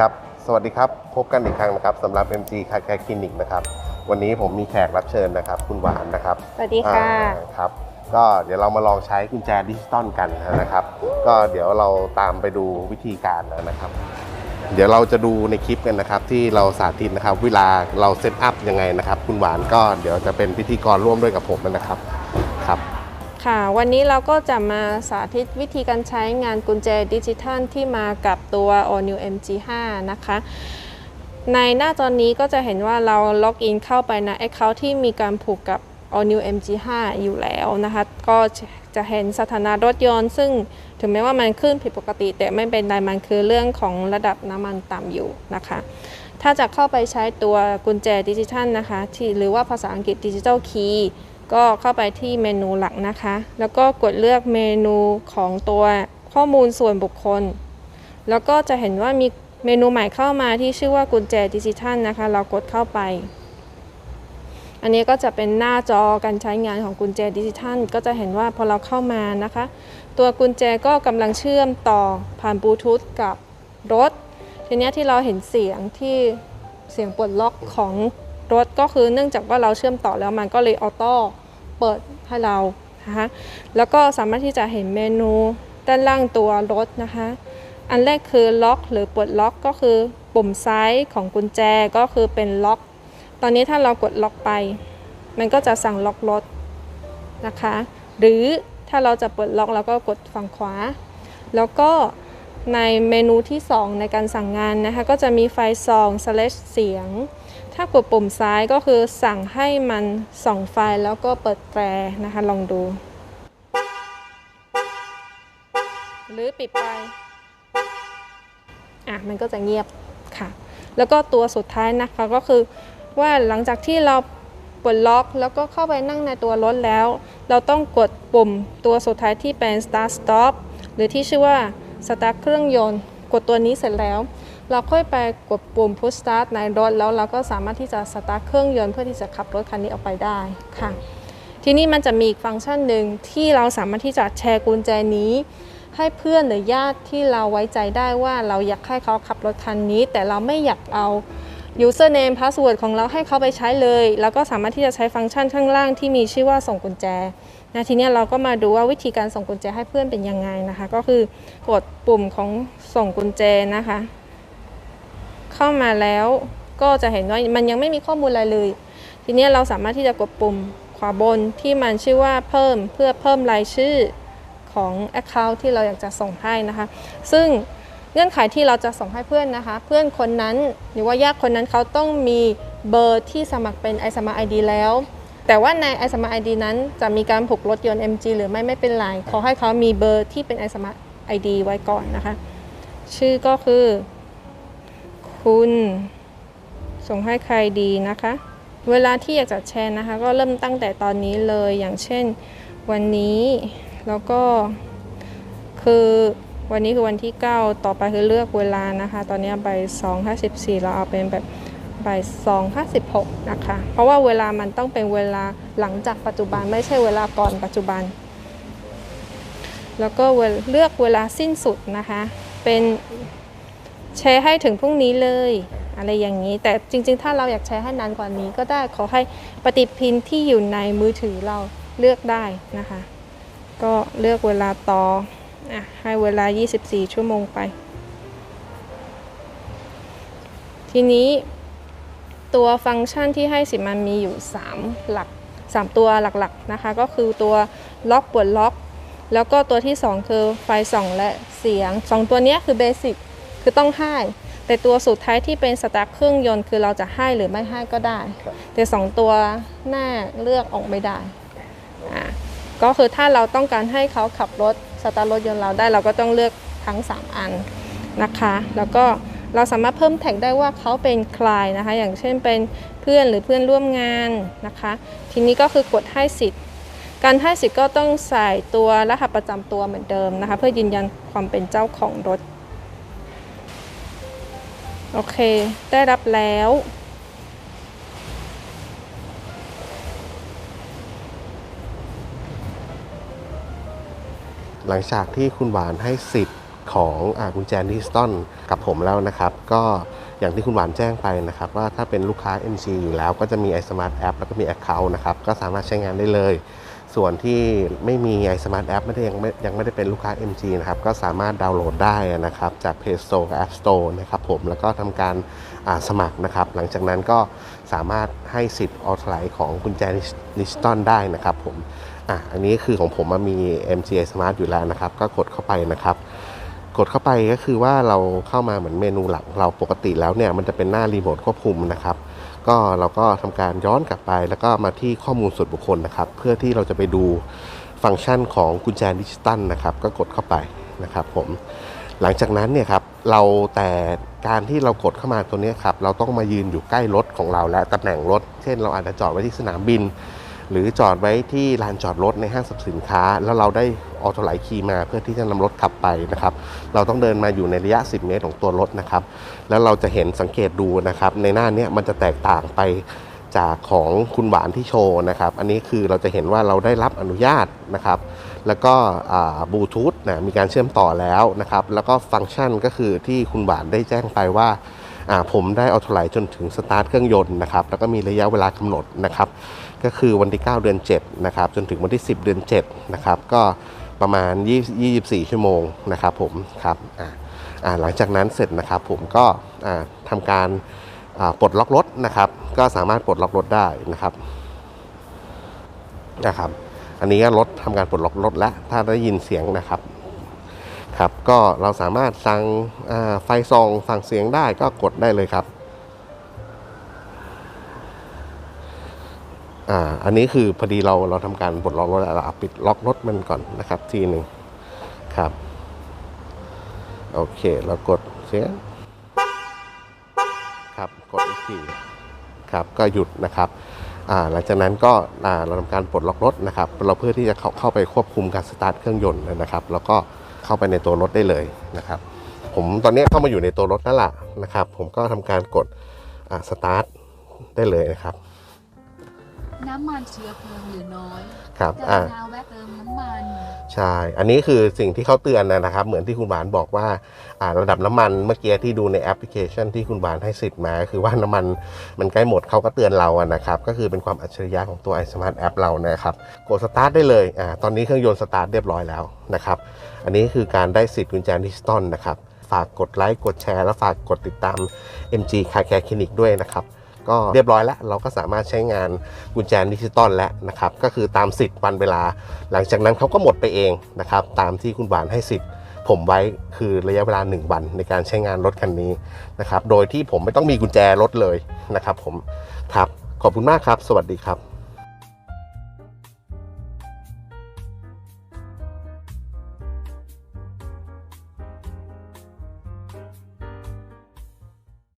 ครับ สวัสดีครับ พบกันอีกครั้งนะครับสำหรับ MG Car Care Clinic นะครับ วันนี้ผมมีแขกรับเชิญนะครับ คุณหวานนะครับสวัสดีค่ะอ่าครับ ก็เดี๋ยวเรามาลองใช้กุญแจดิจิตอลกันนะครับ ก็เดี๋ยวเราตามไปดูวิธีการนะครับ เดี๋ยวเราจะดูในคลิปกันนะครับที่เราสาธิตนะครับ เวลาเราเซตอัพยังไงนะครับ คุณหวานก็เดี๋ยวจะเป็นพิธีกรร่วมด้วยกับผมนะครับ ครับ ค่ะ วันนี้เราก็จะมาสาธิตวิธีการใช้งานกุญแจดิจิทัลที่มากับตัว All New MG5 นะคะ ในหน้าจอนี้ก็จะเห็นว่าเราล็อกอินเข้าไปใน Account ที่มีการผูกกับ All New MG5 อยู่แล้วนะคะ ก็จะเห็นสถานะรถยนต์ ซึ่งถึงแม้ว่ามันขึ้นผิดปกติ แต่ไม่เป็นไรมันคือเรื่องของระดับน้ำมันต่ำอยู่นะคะ ถ้าจะเข้าไปใช้ตัวกุญแจดิจิทัลนะคะที่หรือว่าภาษาอังกฤษดิจิทัลคีย์ ก็เข้าไปที่เมนูหลักนะคะ แล้วก็กดเลือกเมนูของตัวข้อมูลส่วนบุคคล แล้วก็จะเห็นว่ามีเมนูใหม่เข้ามาที่ชื่อว่ากุญแจดิจิทัลนะคะ เรากดเข้าไป อันนี้ก็จะเป็นหน้าจอการใช้งานของกุญแจดิจิทัล ก็จะเห็นว่าพอเราเข้ามานะคะ ตัวกุญแจก็กำลังเชื่อมต่อผ่านบลูทูธกับรถ ทีนี้ที่เราเห็นเสียงที่เสียงปลดล็อกของรถก็คือเนื่องจากว่าเราเชื่อมต่อแล้วมันก็เลยออโต้ เปิดให้เรานะคะแล้วก็สามารถที่จะเห็นเมนูด้านล่างตัวรถนะคะ อันแรกคือล็อกหรือปลดล็อกก็คือปุ่มซ้ายของกุญแจก็คือเป็นล็อก ตอนนี้ถ้าเรากดล็อกไป มันก็จะสั่งล็อกรถนะคะ หรือถ้าเราจะเปิดล็อกเราก็กดฝั่งขวา แล้วก็ในเมนูที่ 2 ในการสั่งงานนะคะ ก็จะมีไฟส่อง slash เสียง ถ้ากดปุ่มซ้ายก็คือสั่งให้มันส่องไฟแล้วก็เปิดแตรนะคะ ลองดู หรือปิดไปอะมันก็จะเงียบค่ะ แล้วก็ตัวสุดท้ายนะคะก็คือว่าหลังจากที่เราปลดล็อก แล้วก็เข้าไปนั่งในตัวรถแล้ว เราต้องกดปุ่มตัวสุดท้ายที่เป็น start stop หรือที่ชื่อว่า start เครื่องยนต์ กดตัวนี้เสร็จแล้ว เราค่อยไปกดปุ่ม push start ในรถ แล้วเราก็สามารถที่จะ start เครื่องยนต์เพื่อที่จะขับรถคันนี้ออกไปได้ค่ะ ทีนี้มันจะมีอีกฟังก์ชันหนึ่งที่เราสามารถที่จะแชร์กุญแจนี้ ให้เพื่อนหรือญาติที่เราไว้ใจได้ว่าเราอยากให้เขาขับรถคันนี้ แต่เราไม่อยากเอา username password ของเราให้เขาไปใช้เลย แล้วก็สามารถที่จะใช้ฟังก์ชันข้างล่างที่มีชื่อว่าส่งกุญแจนะทีนี้เราก็มาดูว่าวิธีการส่งกุญแจให้เพื่อนเป็นยังไงนะคะ ก็คือกดปุ่มของส่งกุญแจนะคะ เข้ามาแล้วก็จะเห็นว่ามันยังไม่มีข้อมูลอะไรเลย ทีนี้เราสามารถที่จะกดปุ่มขวาบนที่มันชื่อว่าเพิ่มเพื่อเพิ่มรายชื่อของ Account ที่เราอยากจะส่งให้นะคะ ซึ่งเงื่อนไขที่เราจะส่งให้เพื่อนนะคะ เพื่อนคนนั้นหรือว่าญาติคนนั้นเขาต้องมีเบอร์ที่สมัครเป็น i s m a ID แล้ว แต่ว่าใน i s m a ID นั้นจะมีการผูกรถยนต์ MG หรือไม่ไม่เป็นไร ขอให้เขามีเบอร์ที่เป็น i s m a ID ไว้ก่อนนะคะ ชื่อก็คือ คุณ ส่งให้ใครดีนะคะ เวลาที่อยากจะแชร์นะคะ ก็เริ่มตั้งแต่ตอนนี้เลยอย่างเช่นวันนี้แล้วก็คือวันนี้คือวันที่ 9 ต่อไปคือเลือกเวลานะคะ ตอนนี้บ่ายสองห้าสิบสี่เราเอาเป็นแบบบ่ายสองห้าสิบหกนะคะ เพราะว่าเวลามันต้องเป็นเวลาหลังจากปัจจุบันไม่ใช่เวลาก่อนปัจจุบัน แล้วก็เวลเลือกเวลาสิ้นสุดนะคะ เป็น แชร์ให้ถึงพรุ่งนี้เลย อะไรอย่างนี้ แต่จริง ๆ ถ้าเราอยากแชร์ให้นานกว่านี้ก็ได้ขอให้ปฏิพินที่อยู่ในมือถือเราเลือกได้นะคะ ก็เลือกเวลาต่ออะให้เวลา 24 ชั่วโมงไป ทีนี้ตัวฟังก์ชันที่ให้สิมันมีอยู่ 3 หลัก 3 ตัวหลักๆนะคะ ก็คือตัวล็อกปลดล็อก แล้วก็ตัวที่ 2 คือไฟส่องและเสียง 2 ตัวนี้คือเบสิก คือต้องให้ แต่ตัวสุดท้ายที่เป็นสตาร์ทเครื่องยนต์คือเราจะให้หรือไม่ให้ก็ได้ ครับ แต่2ตัวหน้าเลือกออกไม่ได้อ่าก็คือถ้าเราต้องการให้เขาขับรถสตาร์ทรถยนต์เราได้ เราก็ต้องเลือกทั้ง 3 อันนะคะ แล้วก็เราสามารถเพิ่มแท็กได้ว่าเขาเป็นใครนะคะ อย่างเช่นเป็นเพื่อนหรือเพื่อนร่วมงานนะคะ ทีนี้ก็คือกดให้สิทธิ์ การให้สิทธิ์ก็ต้องใส่ตัวรหัสประจำตัวเหมือนเดิมนะคะ เพื่อยืนยันความเป็นเจ้าของรถ โอเค ได้รับแล้ว หลังจากที่คุณหวานให้สิทธิ์ของอกุญแจดิจิตอลกับผมแล้วนะครับ ก็อย่างที่คุณหวานแจ้งไปนะครับ ว่าถ้าเป็นลูกค้า MG อยู่แล้วก็จะมี iSmart App แล้วก็มี Account นะครับ ก็สามารถใช้งานได้เลย ส่วนที่ไม่มี iSmart App ไม่ได้ยังไม่ยังไม่ได้เป็นลูกค้า MG นะครับ ก็สามารถดาวน์โหลดได้นะครับ จาก Play Store กับ App Store นะครับผมแล้วก็ทำการสมัครนะครับ หลังจากนั้นก็สามารถให้สิทธิ์ออทไลท์ของกุญแจดิจิตอลได้นะครับผมอะอันนี้คือของผมมันมี MG Smart อยู่แล้วนะครับ ก็กดเข้าไปนะครับ กดเข้าไปก็คือว่าเราเข้ามาเหมือนเมนูหลักเราปกติแล้วเนี่ยมันจะเป็นหน้ารีโมทควบคุมนะครับ ก็เราก็ทำการย้อนกลับไป แล้วก็มาที่ข้อมูลส่วนบุคคลนะครับ เพื่อที่เราจะไปดูฟังก์ชันของกุญแจดิจิตัลนะครับ ก็กดเข้าไปนะครับผมหลังจากนั้นเนี่ยครับเราแต่การที่เรากดเข้ามาตัวนี้ครับเราต้องมายืนอยู่ใกล้รถของเราและตำแหน่งรถ เช่น เราอาจจะจอดไว้ที่สนามบิน หรือจอดไว้ที่ลานจอดรถในห้างสรรพสินค้า แล้วเราได้ออโตไลท์คีย์มาเพื่อที่จะนำรถขับไปนะครับ เราต้องเดินมาอยู่ในระยะ 10 เมตรของตัวรถนะครับ แล้วเราจะเห็นสังเกตดูนะครับ ในหน้าเนี้ยมันจะแตกต่างไปจากของคุณหวานที่โชว์นะครับ อันนี้คือเราจะเห็นว่าเราได้รับอนุญาตนะครับ แล้วก็บลูทูธนะมีการเชื่อมต่อแล้วนะครับ แล้วก็ฟังก์ชันก็คือที่คุณหวานได้แจ้งไปว่าผมได้ออโตไลท์จนถึงสตาร์ทเครื่องยนต์นะครับ แล้วก็มีระยะเวลากำหนดนะครับ ก็คือวันที่ 9 เดือน 7 นะครับ จนถึงวันที่ 10 เดือน 7 นะครับ ก็ประมาณ 24 ชั่วโมงนะครับผมครับหลังจากนั้นเสร็จนะครับผมก็ทำการปลดล็อกรถนะครับ ก็สามารถปลดล็อกรถได้นะครับนะครับอันนี้รถทำการปลดล็อกรถแล้วถ้าได้ยินเสียงนะครับครับ ก็เราสามารถสั่งไฟส่องสั่งเสียงได้ก็กดได้เลยครับ อ่าอันนี้คือพอดีเราเราทำการปลดล็อกรถแล้วเราปิดล็อกรถมันก่อนนะครับทีหนึ่งครับโอเคเรากดเสียงครับกดอีกทีครับก็หยุดนะครับอ่าหลังจากนั้นก็อ่าเราทำการปลดล็อกรถนะครับ เราเพื่อที่จะเข้าเข้าไปควบคุมการสตาร์ทเครื่องยนต์นะครับ แล้วก็เข้าไปในตัวรถได้เลยนะครับ ผมตอนนี้เข้ามาอยู่ในตัวรถนั่นแหละนะครับ ผมก็ทำการกดอ่าสตาร์ทได้เลยนะครับ น้ำมันเชื้อเพลิงเหลือน้อยครับกอ่ารุณาแวะเติมน้ำมันใช่อันนี้คือสิ่งที่เขาเตือนนะครับ เหมือนที่คุณหวานบอกว่าอ่าระดับน้ำมันเมื่อกี้ที่ดูในแอปพลิเคชันที่คุณหวานให้สิทธิ์มาคือว่าน้ำมันมันใกล้หมดเขาก็เตือนเราอะนะครับ ก็คือเป็นความอัจฉริยะของตัว iSmart App เรานะครับกดสตาร์ทได้เลยอ่าตอนนี้เครื่องยนต์สตาร์ทเรียบร้อยแล้วนะครับ อันนี้คือการได้สิทธิ์กุญแจดิจิตอลนะครับฝากกดไลค์กดแชร์และฝากกดติดตาม MG Car Care Clinic ด้วยนะครับ ก็เรียบร้อยแล้ว เราก็สามารถใช้งานกุญแจดิจิตอลแล้วนะครับก็คือตามสิทธิ์วันเวลา หลังจากนั้นเขาก็หมดไปเองนะครับตามที่คุณหวานให้สิทธิ์ผมไว้คือระยะเวลา 1 วันในการใช้งานรถคันนี้นะครับโดยที่ผมไม่ต้องมีกุญแจรถเลยนะครับผมครับขอบคุณมากครับ สวัสดีครับ